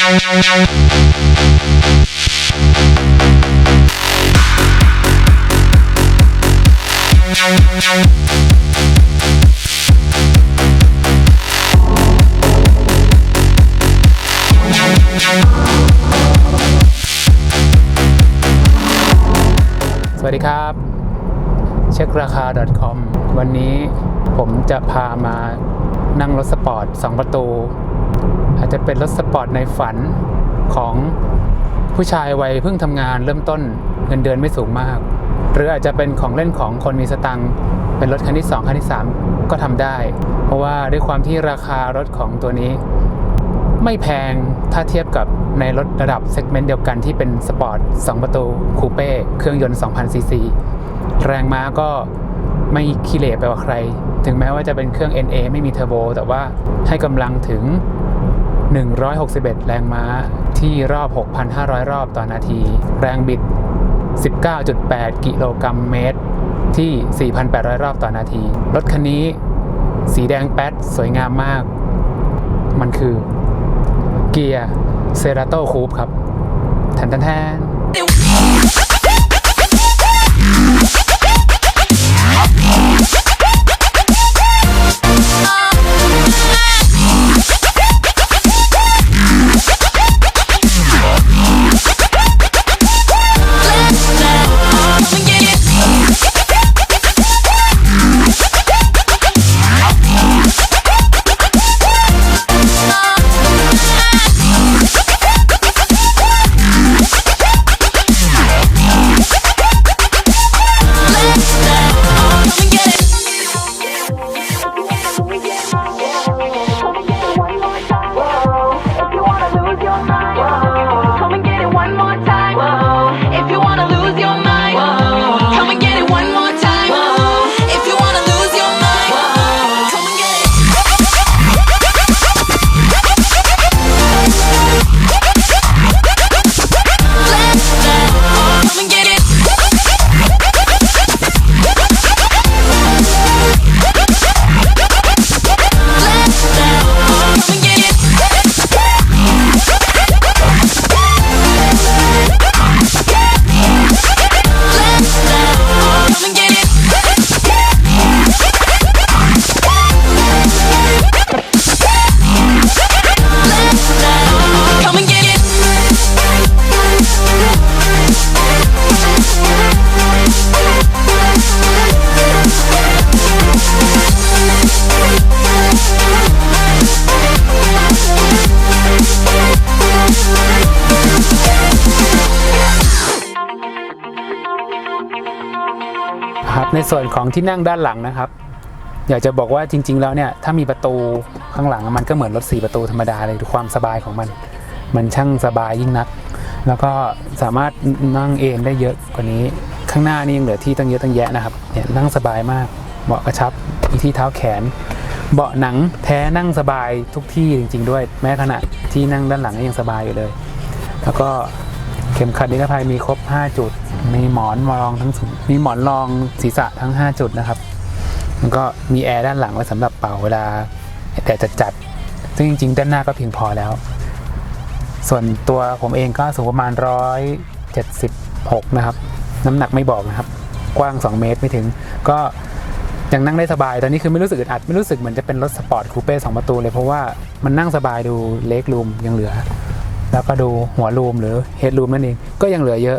สวัสดีครับเช็คราคา .com วันนี้ผมจะพามานั่งรถสปอร์ต 2 ประตู อาจจะเป็นรถสปอร์ตในฝันของผู้ชายวัยเพิ่งทำงานเริ่มต้นเงินเดือนไม่สูงมาก หรืออาจจะเป็นของเล่นของคนมีสตังค์เป็นรถคันที่ 2 คันที่ 3 ก็ทำได้ เพราะว่าด้วยความที่ราคารถของตัวนี้ ไม่แพงถ้าเทียบกับในรถระดับเซกเมนต์เดียวกันที่เป็นสปอร์ต 2 ประตูคูเป้เครื่องยนต์ 2,000 ซีซี แรงม้าก็ไม่ขี้เหร่ไปกว่าใคร ถึงแม้ว่าจะเป็นเครื่อง NA ไม่มีเทอร์โบแต่ว่าให้กำลังถึง 161 แรงม้าที่รอบ 6,500 รอบต่อนาที แรงบิด 19.8 กิโลกรัมเมตร ที่ 4,800 รอบต่อนาที รถคันนี้ สีแดงแป๊ดสวยงามมาก มันคือ เกียร์เซราโตคูปครับแทนแทน 2 ที่นั่งด้านหลังนะครับ อยากจะบอกว่าจริง ๆ แล้วเนี่ยถ้ามีประตูข้างหลังมันก็เหมือนรถสี่ประตูธรรมดาเลยความสบายของมัน มันช่างสบายยิ่งนัก แล้วก็สามารถนั่งเอนได้เยอะกว่านี้ข้างหน้านี่ยังเหลือที่ตั้งเยอะตั้งแยะนะครับเนี่ยนั่งสบายมากเบาะกระชับมีที่เท้าแขน เบาะหนังแท้นั่งสบายทุกที่จริง ๆ ด้วย แม้ขณะที่นั่งด้านหลังก็ยังสบายอยู่เลย แล้วก็เข็มขัดนิรภัยมีครบ 5 จุด มีหมอนรองทั้งมีหมอนรองศีรษะทั้ง 5 จุดนะครับแล้วก็มีแอร์ด้านหลังไว้สำหรับเป่าเวลาแดดจัด ซึ่งจริงๆ ด้านหน้าก็เพียงพอแล้ว ส่วนตัวผมเองก็สูงประมาณ 176 นะครับ น้ำหนักไม่บอกนะครับ กว้าง 2 เมตรไม่ถึง ก็ยังนั่งได้สบาย ตอนนี้คือไม่รู้สึกอึดอัด ไม่รู้สึกเหมือนจะเป็นรถสปอร์ตคูเป้2ประตูเลยเพราะว่ามันนั่งสบายดูเล็กรูมยังเหลือ แล้วก็ดูหัวรูมหรือเฮดรูมนั่นเองก็ยังเหลือเยอะ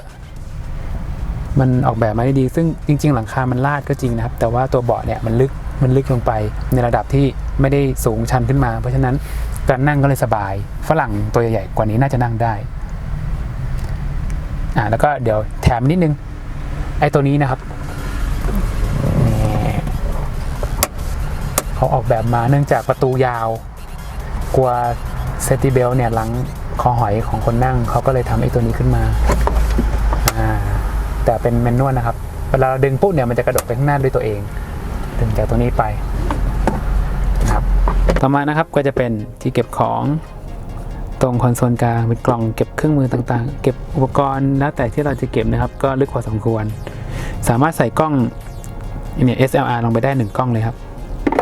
มันออกแบบมาได้ดี ซึ่งจริง ๆ หลังคา มันลาดก็จริงนะครับ แต่ว่าตัวเบาะเนี่ยมันลึก มันลึกลงไปในระดับที่ไม่ได้สูงชันขึ้นมา เพราะฉะนั้นการนั่งก็เลยสบาย ฝรั่งตัวใหญ่กว่านี้น่าจะนั่งได้อ่าแล้วก็เดี๋ยวแถมนิดนึง ไอ้ตัวนี้นะครับนี่เขาออกแบบมาเนื่องจากประตูยาว กลัวเซตี้เบลเนี่ยหลังคอหอยของคนนั่งเขาก็เลยทำไอ้ตัวนี้ขึ้นมา แต่เป็นแมนนวลนะครับ เวลาเราดึงปุ๊บเนี่ยมันจะกระโดดไปข้างหน้าด้วยตัวเอง ดึงจากตัวนี้ไปนะครับ ต่อมานะครับก็จะเป็นที่เก็บของตรงคอนโซลกลางเป็นกล่องเก็บเครื่องมือต่างๆ เก็บอุปกรณ์แล้วแต่ที่เราจะเก็บนะครับ ก็ลึกพอสมควร สามารถใส่กล้องเนี่ย SLR ลงไปได้หนึ่งกล้องเลยครับ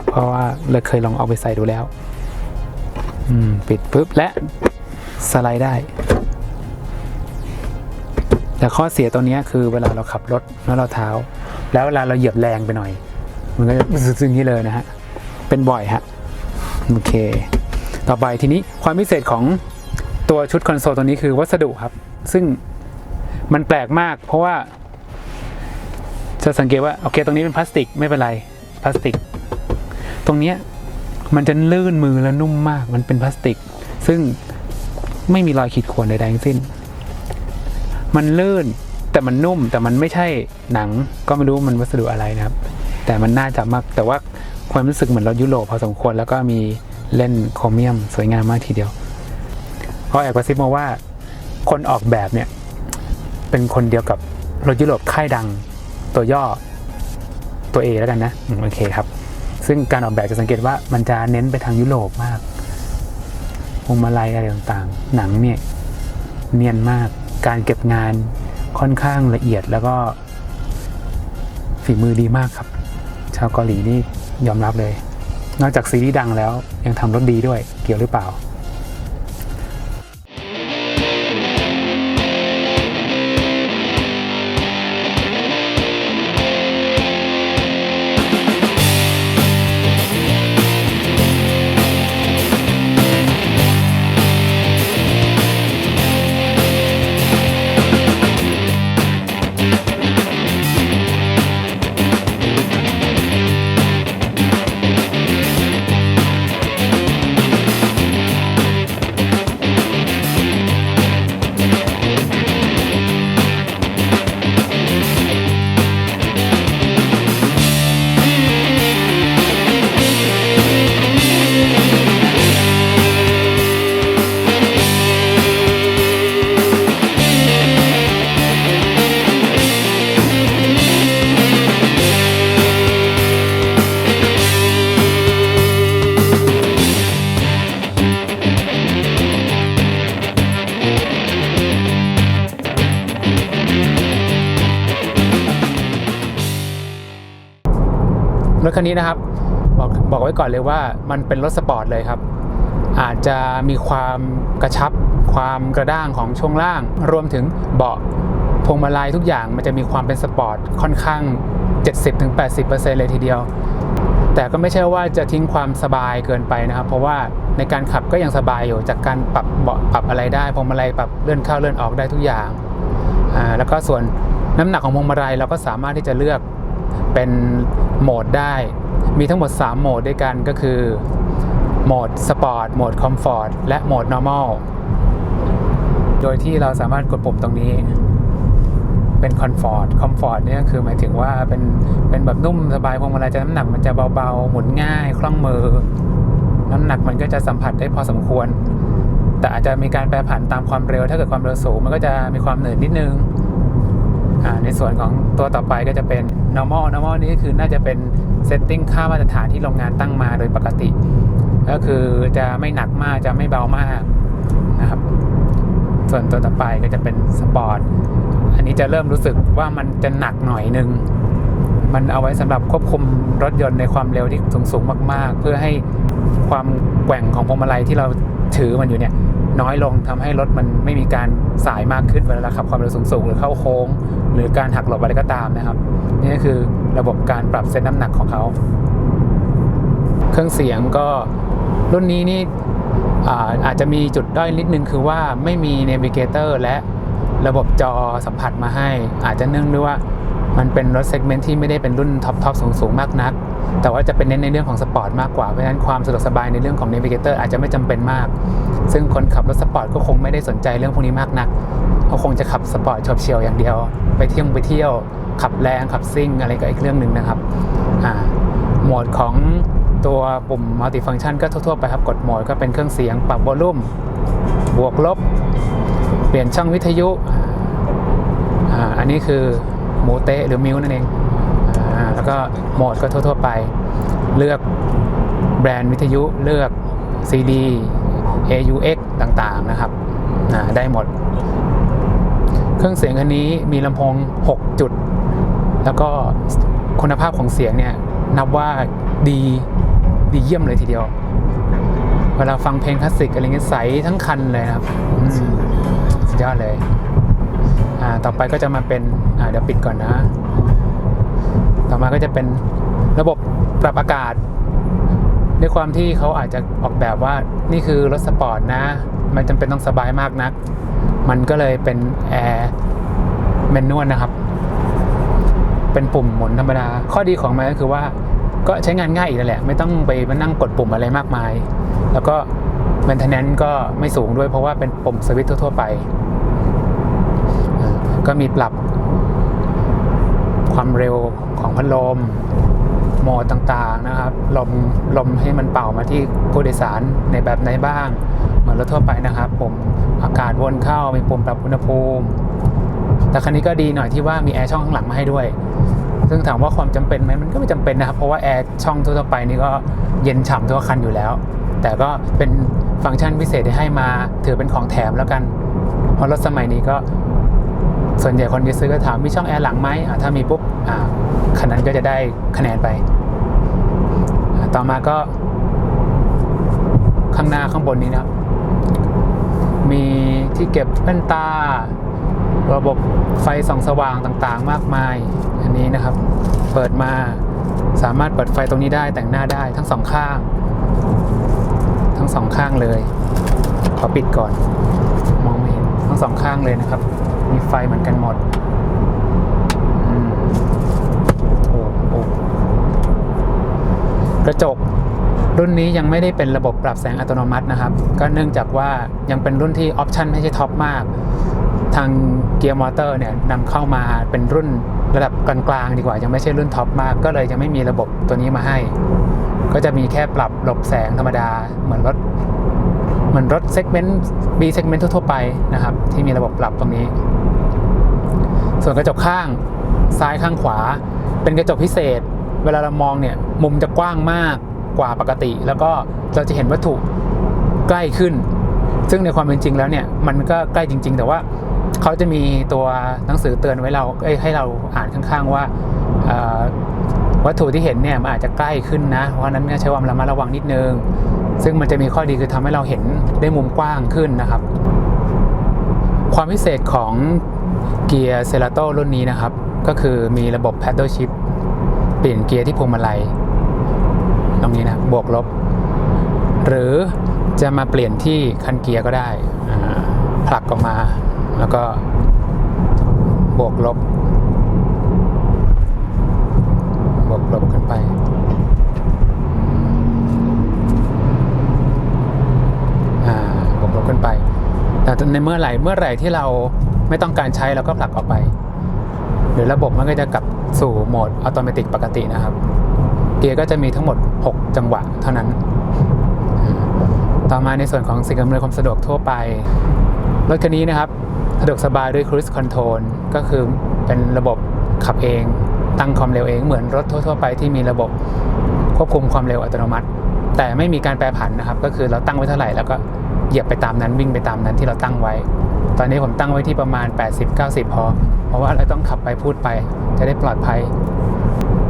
เพราะว่าเราเคยลองเอาไปใส่ดูแล้ว ปิดปุ๊บและสไลด์ได้ แต่ข้อเสียตัวนี้คือเวลาเราขับรถแล้วเราเท้า แล้วเวลาเราเหยียบแรงไปหน่อย มันก็จะซึ้งๆนี้เลยนะฮะ เป็นบ่อยฮะ โอเค ต่อไปทีนี้ความพิเศษของตัวชุดคอนโซลตัวนี้คือวัสดุครับ ซึ่งมันแปลกมาก เพราะว่า จะสังเกตว่าโอเคตรงนี้เป็นพลาสติกไม่เป็นไรพลาสติก ตรงเนี้ยมันจะลื่นมือและนุ่มมาก มันเป็นพลาสติก ซึ่งไม่มีรอยขีดข่วนใดๆทั้งสิ้น มันลื่นแต่มันนุ่มแต่มันไม่ใช่หนังก็ไม่รู้มันวัสดุอะไรนะครับ แต่มันน่าจะมากแต่ว่าความรู้สึกเหมือนรถยุโรปพอสมควรแล้วก็มีเล่นโครเมียมสวยงามมากทีเดียวก็แอบกระซิบมาว่าคนออกแบบเนี่ย เป็นคนเดียวกับรถยุโรปค่ายดังตัวย่อตัว A แล้วกันนะโอเคครับ ซึ่งการออกแบบจะสังเกตว่ามันจะเน้นไปทางยุโรปมากพวงมาลัยอะไรต่างๆ หนังเนี่ยเนียนมาก การเก็บงานค่อนข้างละเอียดแล้วก็ฝีมือดีมากครับ ชาวเกาหลีนี่ยอมรับเลย นอกจากซีรีส์ดังแล้วยังทำรถดีด้วยเกี่ยวหรือเปล่า นี้นะครับบอกบอกไว้ก่อนเลยว่ามันเป็นรถสปอร์ตเลยครับ อาจจะมีความกระชับ ความกระด้างของช่วงล่าง รวมถึงเบาะพวงมาลัยทุกอย่างมันจะมีความเป็นสปอร์ตค่อนข้าง 70-80%เลยทีเดียว แต่ก็ไม่ใช่ว่าจะทิ้งความสบายเกินไปนะครับ เพราะว่าในการขับก็ยังสบายอยู่จากการปรับเบาะปรับอะไรได้พวงมาลัยปรับเลื่อนเข้าเลื่อนออกได้ทุกอย่าง แล้วก็ส่วนน้ำหนักของพวงมาลัยเราก็สามารถที่จะเลือก เป็นโหมดได้มีทั้งหมด 3 โหมดด้วยกันก็คือ โหมดสปอร์ตโหมดคอมฟอร์ตและโหมด normal โดยที่เราสามารถกดปุ่มตรงนี้ เป็นคอมฟอร์ตคอมฟอร์ตเนี่ยคือหมายถึงว่าเป็นเป็นแบบนุ่มสบายพวงมาลัยจะน้ำหนักมันจะเบาๆ หมุนง่าย คล่องมือ น้ำหนักมันก็จะสัมผัสได้พอสมควร แต่อาจจะมีการแปรผันตามความเร็ว ถ้าเกิดความเร็วสูงมันก็จะมีความเหนื่อยนิดนึง ในส่วนของตัวต่อไปก็จะเป็น normal normal นี่ก็คือน่าจะเป็น setting ค่ามาตรฐานที่โรงงานตั้งมาโดยปกติ ก็คือจะไม่หนักมากจะไม่เบามากนะครับ ส่วนตัวต่อไปก็จะเป็นสปอร์ตอันนี้จะเริ่มรู้สึกว่ามันจะหนักหน่อยนึง มันเอาไว้สำหรับควบคุมรถยนต์ในความเร็วที่สูงสูงๆมาก ๆ เพื่อให้ความแกว่งของพวงมาลัยที่เราถือมันอยู่เนี่ยน้อยลงทำให้รถมันไม่มีการสายมากขึ้นเวลาขับความเร็วสูงๆหรือเข้าโค้ง หรือการหักหลบอะไรก็ตามนะครับ นี่ก็คือระบบการปรับเซตน้ำหนักของเขา เครื่องเสียงก็รุ่นนี้นี่อาจจะมีจุดด้อยนิดนึงคือว่าไม่มีเนวิเกเตอร์และระบบจอสัมผัสมาให้ อาจจะเนื่องด้วยว่ามันเป็นรถเซกเมนต์ที่ไม่ได้เป็นรุ่นท็อปทอปสูงสูงมากนัก แต่ว่าจะเป็นเน้นในเรื่องของสปอร์ตมากกว่า เพราะฉะนั้นความสะดวกสบายในเรื่องของเนวิเกเตอร์อาจจะไม่จำเป็นมาก ซึ่งคนขับรถสปอร์ตก็คงไม่ได้สนใจเรื่องพวกนี้มากนักเขาคงจะขับสปอร์ตชอบเฉียวอย่างเดียว ไปเที่ยวไปเที่ยว ขับแรงขับซิ่งอะไรก็อีกเรื่องหนึ่งนะครับอ่าโหมดของตัวปุ่มมัลติฟัง c t ชันก็ทั่วๆไปครับกดโหมดก็เป็นเครื่องเสียงปรับวอลลุ่ม บวกลบ เปลี่ยนช่องวิทยุอ่าอันนี้คือหมูเตะหรือมิวนั่นเอง แล้วก็โหมดก็ทั่ว ๆ ไป เลือกแบรนด์วิทยุเลือก CD AUX ต่างๆนะครับอ่าได้หมด เครื่องเสียงคันนี้มีลำโพง 6 จุด แล้วก็คุณภาพของเสียงเนี่ยนับว่าดีดีเยี่ยมเลยทีเดียว เวลาฟังเพลงคลาสสิกอะไรเงี้ยใสทั้งคันเลยนะครับอืมสุดยอดเลย อ่า ต่อไปก็จะมาเป็น อ่า เดี๋ยวปิดก่อนนะ ต่อมาก็จะเป็นระบบปรับอากาศ ด้วยความที่เขาอาจจะออกแบบว่านี่คือรถสปอร์ตนะไม่จำเป็นต้องสบายมากนัก มันก็เลยเป็นแอร์แมนนวลนะครับ เป็นปุ่มหมุนธรรมดา ข้อดีของมันก็คือว่าก็ใช้งานง่ายอีกนั่นแหละ ไม่ต้องไปมานั่งกดปุ่มอะไรมากมาย แล้วก็ maintenance ก็ไม่สูงด้วยเพราะว่าเป็นปุ่มสวิตช์ทั่วๆไป ก็มีปรับความเร็ว ของพัดลมโหมดต่างๆนะครับ ลมลมให้มันเป่ามาที่ผู้โดยสารในแบบไหนบ้าง เหมือนรถทั่วไปนะครับ ผมอากาศวนเข้ามีปุ่มปรับอุณหภูมิ แต่คันนี้ก็ดีหน่อยที่ว่ามีแอร์ช่องข้างหลังมาให้ด้วย ซึ่งถามว่าความจำเป็นไหมมันก็ไม่จำเป็นนะครับ เพราะว่าแอร์ช่องทั่วไปนี่ก็เย็นฉ่ำทั่วคันอยู่แล้ว แต่ก็เป็นฟังก์ชันพิเศษที่ให้มาถือเป็นของแถมแล้วกัน เพราะรถสมัยนี้ก็ ส่วนใหญ่คนจะซื้อก็ถามมีช่องแอร์หลังไหมถ้ามีปุ๊บอ่าคันนั้นก็จะได้คะแนนไป ต่อมาก็ ข้างหน้าข้างบนนี้นะครับ มีที่เก็บแว่นตา ระบบไฟส่องสว่างต่างๆ มากมาย อันนี้นะครับ เปิดมาสามารถเปิดไฟตรงนี้ได้แต่งหน้าได้ทั้งสองข้าง ทั้งสองข้างเลย ขอปิดก่อน มองไม่เห็นทั้งสองข้างเลยนะครับ มีไฟเหมือนกันหมดโอ้โอ้กระจกรุ่นนี้ยังไม่ได้เป็นระบบปรับแสงอัตโนมัตินะครับ ก็เนื่องจากว่ายังเป็นรุ่นที่ออปชันไม่ใช่ท็อปมาก ทางเกียร์มอเตอร์เนี่ยนำเข้ามาเป็นรุ่นระดับกลางๆดีกว่า ยังไม่ใช่รุ่นท็อปมาก ก็เลยยังไม่มีระบบตัวนี้มาให้ ก็จะมีแค่ปรับหลบแสงธรรมดา เหมือนรถ เหมือนรถเซกเมนต์ B เซกเมนต์ทั่วๆไปนะครับ ที่มีระบบปรับตรงนี้ ส่วนกระจกข้างซ้ายข้างขวา เป็นกระจกพิเศษ เวลาเรามองเนี่ยมุมจะกว้างมากกว่าปกติ แล้วก็เราจะเห็นวัตถุใกล้ขึ้น ซึ่งในความเป็นจริงแล้วเนี่ยมันก็ใกล้จริง ๆ แต่ว่าเขาจะมีตัวหนังสือเตือนไว้เราให้เราอ่านข้างๆว่าวัตถุที่เห็นเนี่ยมันอาจจะใกล้ขึ้นนะ เพราะฉะนั้นเนี่ยใช้ความระมัดระวังนิดนึง ซึ่งมันจะมีข้อดีคือทำให้เราเห็นได้มุมกว้างขึ้นนะครับ ความพิเศษของเกียร์เซราโตรุ่นนี้นะครับ ก็คือมีระบบ paddle shift เปลี่ยนเกียร์ที่พวงมาลัย ตรงนี้นะบวกลบ หรือจะมาเปลี่ยนที่คันเกียร์ก็ได้ผลักออกมา แล้วก็บวกลบบวกลบขึ้นไป อ่าบวกลบขึ้นไป แต่ ในเมื่อไหร่เมื่อไหร่ที่เราไม่ต้องการใช้เราก็ผลักออกไป หรือระบบมันก็จะกลับสู่โหมดอัตโนมัติปกตินะครับ เกียร์ก็จะมีทั้งหมด 6 จังหวะเท่านั้น ต่อมาในส่วนของสิ่งอำนวยความสะดวกทั่วไป รถคันนี้นะครับ สะดวกสบายด้วย Cruise Control ก็คือเป็นระบบขับเอง ตั้งความเร็วเองเหมือนรถทั่ว ๆ ไปที่มีระบบควบคุมความเร็วอัตโนมัติ แต่ไม่มีการแปรผันนะครับ ก็คือเราตั้งไว้เท่าไหร่แล้วก็ เหยียบไปตามนั้นวิ่งไปตามนั้นที่เราตั้งไว้ ตอนนี้ผมตั้งไว้ที่ประมาณ 80-90 พอ เพราะว่าเราต้องขับไปพูดไป จะได้ปลอดภัย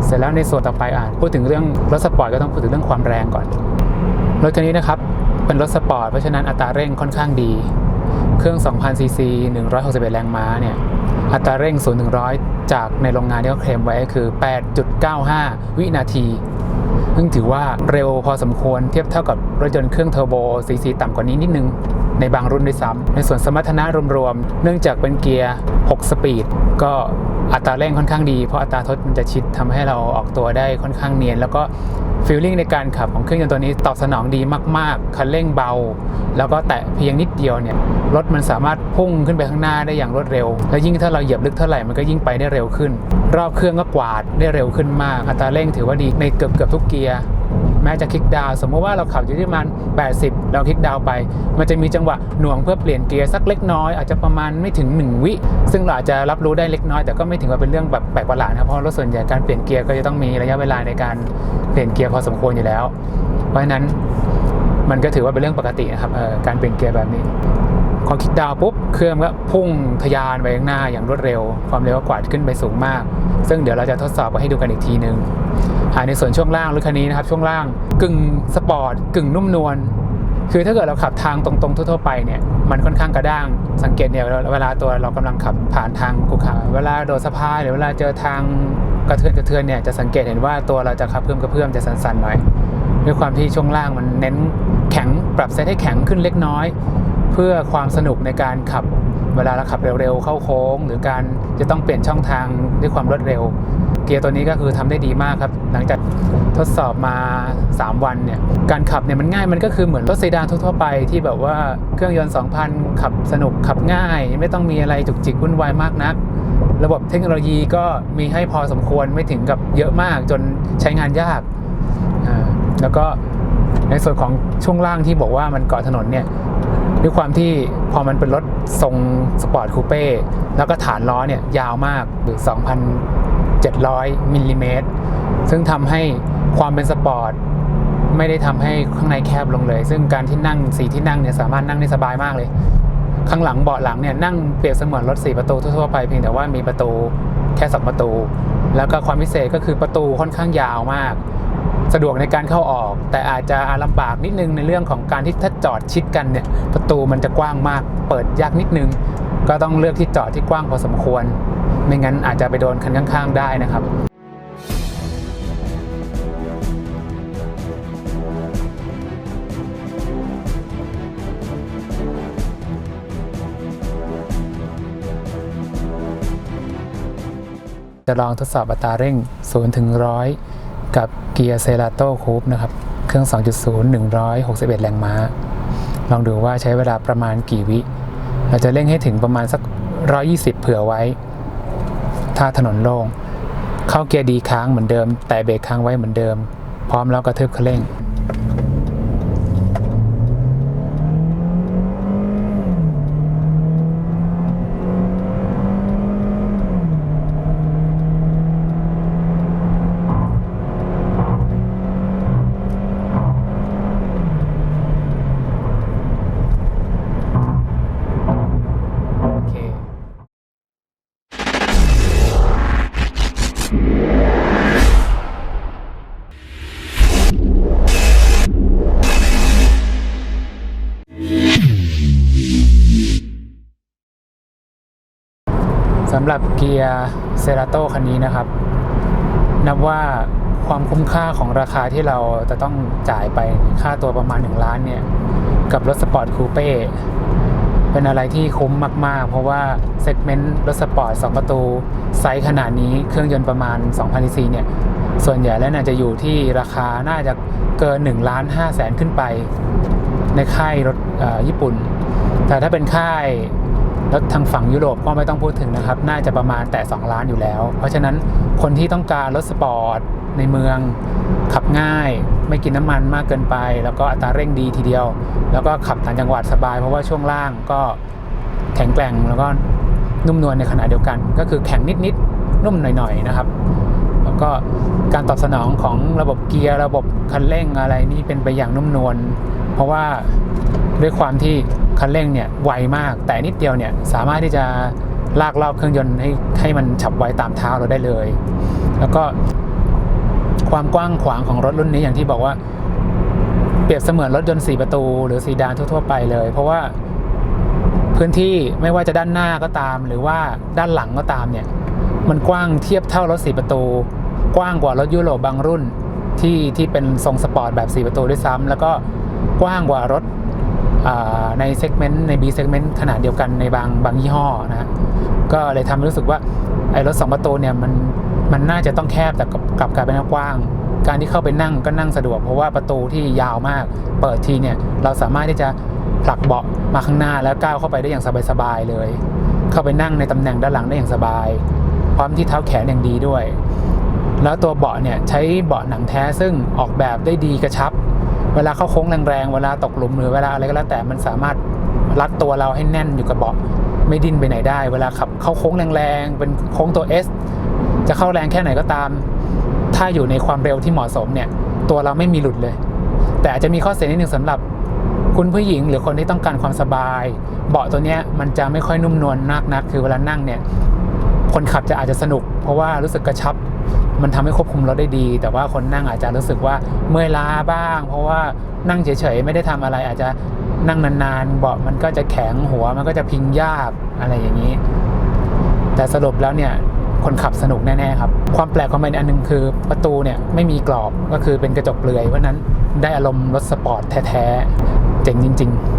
เสร็จแล้วในส่วนต่อไปอ่านพูดถึงเรื่องรถสปอร์ตก็ต้องพูดถึงเรื่องความแรงก่อนรถคันนี้นะครับเป็นรถสปอร์ตเพราะฉะนั้นอัตราเร่งค่อนข้างดี เครื่อง 2,000 ซีซี161 แรงม้าเนี่ยอัตราเร่ง 0 100 จากในโรงงานที่เขาเคลมไว้คือ 8.95 วินาที ซึ่งถือว่าเร็วพอสมควรเทียบเท่ากับรถยนต์เครื่องเทอร์โบซีซีต่ำกว่านี้นิดนึง ในบางรุ่นด้วยซ้ำในส่วนสมรรถนะรวมๆ เนื่องจากเป็นเกียร์ 6 สปีด ก็อัตราเร่งค่อนข้างดี เพราะอัตราทดมันจะชิดทำให้เราออกตัวได้ค่อนข้างเนียน แล้วก็ฟีลลิ่งในการขับของเครื่องยนต์ตัวนี้ตอบสนองดีมากๆ คันเร่งเบา แล้วก็แตะเพียงนิดเดียวเนี่ยรถมันสามารถพุ่งขึ้นไปข้างหน้าได้อย่างรวดเร็ว และยิ่งถ้าเราเหยียบลึกเท่าไหร่มันก็ยิ่งไปได้เร็วขึ้น รอบเครื่องก็กวาดได้เร็วขึ้นมาก อัตราเร่งถือว่าดีในเกือบเกือบทุกเกียร์ แม้จะคลิกดาวสมมติว่าเราขับอยู่ที่ประมาณ80 เราคลิกดาวไป มันจะมีจังหวะหน่วงเพื่อเปลี่ยนเกียร์สักเล็กน้อย อาจจะประมาณไม่ถึง 1 วิ ซึ่งเราอาจจะรับรู้ได้เล็กน้อย แต่ก็ไม่ถึงว่าเป็นเรื่องแบบแปลกประหลาดนะครับเพราะรถส่วนใหญ่การเปลี่ยนเกียร์ก็จะต้องมีระยะเวลาในการเปลี่ยนเกียร์พอสมควรอยู่แล้ว เพราะฉะนั้นมันก็ถือว่าเป็นเรื่องปกตินะครับการเปลี่ยนเกียร์แบบนี้ พอคลิกดาวปุ๊บเครื่องก็พุ่งทะยานไปข้างหน้าอย่างรวดเร็ว ความเร็วก็กวาดขึ้นไปสูงมาก ซึ่งเดี๋ยวเราจะทดสอบกันให้ดูกันอีกทีหนึ่งอ่าในส่วนช่วงล่างรถคันนี้นะครับช่วงล่างกึ่งสปอร์ตกึ่งนุ่มนวลคือถ้าเกิดเราขับทางตรงๆทั่วๆไปเนี่ยมันค่อนข้างกระด้าง สังเกตเนี่ยเวลาตัวเรากำลังขับผ่านทางขุขระเวลาโดดสะพานหรือเวลาเจอทางกระเทือนกระเทือนเนี่ยจะสังเกตเห็นว่าตัวเราจะขับเพิ่มกระเพื่อมจะสั่นๆหน่อยด้วยความที่ช่วงล่างมันเน้นแข็งปรับเซตให้แข็งขึ้นเล็กน้อย พื่อความสนุกในการขับเวลาเราขับเร็วๆเข้าโค้ง หรือการจะต้องเปลี่ยนช่องทางด้วยความรวดเร็ว เกียร์ตัวนี้ก็คือทำได้ดีมากครับ หลังจากทดสอบมา 3 วันเนี่ยการขับเนี่ยมันง่ายมันก็คือเหมือนรถเซดานทั่วๆไปที่แบบว่าเครื่องยนต์ 2,000 ขับสนุกขับง่าย ไม่ต้องมีอะไรจุกจิกวุ่นวายมากนัก ระบบเทคโนโลยีก็มีให้พอสมควรไม่ถึงกับเยอะมากจนใช้งานยาก แล้วก็ในส่วนของช่วงล่างที่บอกว่ามันเกาะถนนเนี่ย ด้วยความที่พอมันเป็นรถทรงสปอร์ตคูเป้แล้วก็ฐานล้อเนี่ยยาวมากหรือ 2,700มิลลิเมตรซึ่งทำให้ความเป็นสปอร์ตไม่ได้ทำให้ข้างในแคบลงเลย ซึ่งการที่นั่งสีที่นั่งเนี่ยสามารถนั่งได้สบายมากเลย ข้างหลังเบาะหลังเนี่ยนั่งเปรียบเสมือนรถ4ประตูทั่วๆไปเพียงแต่ว่ามีประตูแค่ 2 ประตู แล้วก็ความพิเศษก็คือประตูค่อนข้างยาวมาก สะดวกในการเข้าออก แต่อาจจะลำบากนิดนึงในเรื่องของการที่ถ้าจอดชิดกันเนี่ยประตูมันจะกว้างมาก เปิดยากนิดนึง ก็ต้องเลือกที่จอดที่กว้างพอสมควร ไม่งั้นอาจจะไปโดนคันข้างๆ ได้นะครับจะลองทดสอบอัตราเร่ง0ถึง100 กับเกียร์เซราโต้คูปนะครับ เครื่อง 2.0 161 แรงม้า ลองดูว่าใช้เวลาประมาณกี่วิ เราจะเร่งให้ถึงประมาณสัก 120 เผื่อไว้ ถ้าถนนโล่ง เข้าเกียร์ดีค้างเหมือนเดิม แต่เบรกค้างไว้เหมือนเดิม พร้อมแล้วกระทืบคันเร่งำหรับเกียร์เซราโตคันนี้นะครับ นับว่าความคุ้มค่าของราคาที่เราจะต้องจ่ายไปค่าตัวประมาณ 1 ล้านเนี่ย กับรถสปอร์ตคูเป้เป็นอะไรที่คุ้มมาก ๆ เพราะว่าเซกเมนต์รถสปอร์ต2ประตู ไซส์ขนาดนี้เครื่องยนต์ประมาณ2,000ซีซีเนี่ย ส่วนใหญ่แล้วน่าจะอยู่ที่ราคาน่าจะเกิน1ล้าน5แสนขึ้นไป ในค่ายรถญี่ปุ่น แต่ถ้าเป็นค่าย รถทางฝั่งยุโรปก็ไม่ต้องพูดถึงนะครับ น่าจะประมาณแต่ 2 ล้านอยู่แล้ว เพราะฉะนั้นคนที่ต้องการรถสปอร์ตในเมืองขับง่าย ไม่กินน้ำมันมากเกินไป แล้วก็อัตราเร่งดีทีเดียว แล้วก็ขับต่างจังหวัดสบาย เพราะว่าช่วงล่างก็แข็งแกร่งแล้วก็นุ่มนวลในขณะเดียวกัน ก็คือแข็งนิดๆนุ่มหน่อยๆนะครับแล้วก็การตอบสนองของระบบเกียร์ระบบคันเร่งอะไรนี่เป็นไปอย่างนุ่มนวลเพราะว่าด้วยความที่ คันเร่งเนี่ยไวมาก แต่นิดเดียวเนี่ยสามารถที่จะลากรอบเครื่องยนต์ให้ให้มันฉับไวตามเท้าเราได้เลย แล้วก็ความกว้างขวางของรถรุ่นนี้อย่างที่บอกว่า เปรียบเสมือนรถยนต์4ประตูหรือซีดานทั่วๆไปเลย เพราะว่าพื้นที่ไม่ว่าจะด้านหน้าก็ตาม หรือว่าด้านหลังก็ตามเนี่ยมันกว้างเทียบเท่ารถ4ประตู กว้างกว่ารถยุโรปบางรุ่นที่ที่เป็นทรงสปอร์ตแบบ4ประตูด้วยซ้ำแล้วก็กว้างกว่ารถ ในเซกเมนต์ใน B เซกเมนต์ขนาดเดียวกันในบางบางยี่ห้อนะก็เลยทำให้รู้สึกว่าไอ้รถ2ประตูเนี่ยมันมันน่าจะต้องแคบแต่กับกลับกลายเป็นกว้าง การที่เข้าไปนั่งก็นั่งสะดวก เพราะว่าประตูที่ยาวมาก เปิดทีเนี่ยเราสามารถที่จะผลักเบาะมาข้างหน้าแล้วก้าวเข้าไปได้อย่างสบายๆเลย เข้าไปนั่งในตำแหน่งด้านหลังได้อย่างสบาย พร้อมที่เท้าแขนอย่างดีด้วย แล้วตัวเบาะเนี่ยใช้เบาะหนังแท้ซึ่งออกแบบได้ดีกระชับ เวลาเข้าโค้งแรงๆ เวลาตกหลุมหรือเวลาอะไรก็แล้วแต่มันสามารถรัดตัวเราให้แน่นอยู่กับเบาะไม่ดิ้นไปไหนได้ เวลาขับเข้าโค้งแรงๆ เป็นโค้งตัว S จะเข้าแรงแค่ไหนก็ตาม ถ้าอยู่ในความเร็วที่เหมาะสมเนี่ยตัวเราไม่มีหลุดเลย แต่อาจจะมีข้อเสียนิดหนึ่งสำหรับคุณผู้หญิงหรือคนที่ต้องการความสบาย เบาะตัวเนี้ยมันจะไม่ค่อยนุ่มนวลนักนัก คือเวลานั่งเนี่ยคนขับจะอาจจะสนุก เพราะว่ารู้สึกกระชับ มันทำให้ควบคุมรถได้ดี แต่ว่าคนนั่งอาจจะรู้สึกว่าเมื่อยล้าบ้าง เพราะว่านั่งเฉยๆไม่ได้ทำอะไรอาจจะนั่งนานๆเบาะมันก็จะแข็งหัวมันก็จะพิงยากอะไรอย่างนี้ แต่สรุปแล้วเนี่ยคนขับสนุกแน่ๆครับ ความแปลกของมันอันหนึงคือประตูเนี่ยไม่มีกรอบก็คือเป็นกระจกเปลือยเพราะนั้นได้อารมณ์รถสปอร์ตแท้ๆเจ๋งจริง ๆ